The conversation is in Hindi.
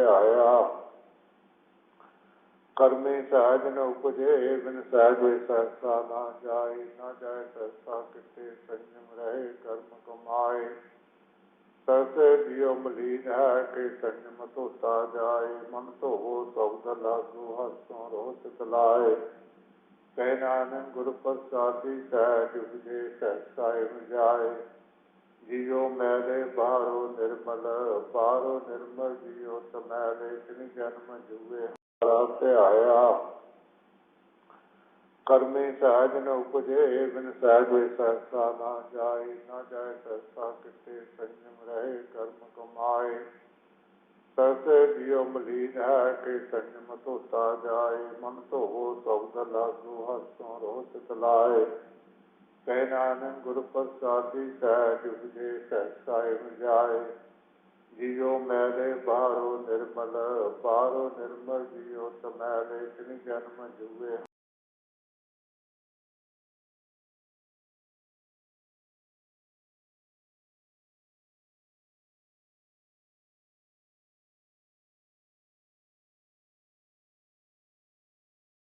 से आया। कर्मे सहज न उपजे, बिन सहज सहसा ना जाए ना जाए सहसा किसे संयम रहे, कर्म कमाए सहसे दियो मलीन है के संयम तो ता जाए, मन तो हो सब लागू हसो रोस तलाए कहनान गुरु प्रसादी, सहज उपजे, सहसा जाए। जियो मैले बारो नर इतनी जन्म जुए से आया। कर्मे सहज न उपजे, बिन सहज सहसा ना जाए ना जाए सहसा किसे संयम रहे, कर्म कमाए। सहसे दियो मलीन है के संयम तो ता जाए मन तो हो सब गला सुहा सो रो सितलाए कहनान गुरु प्रसादी सहज उपजे, सहसा जाए। जियो मेरे बार निर्मल पारो निर्मल जियो समय रेतनी जन्म जुए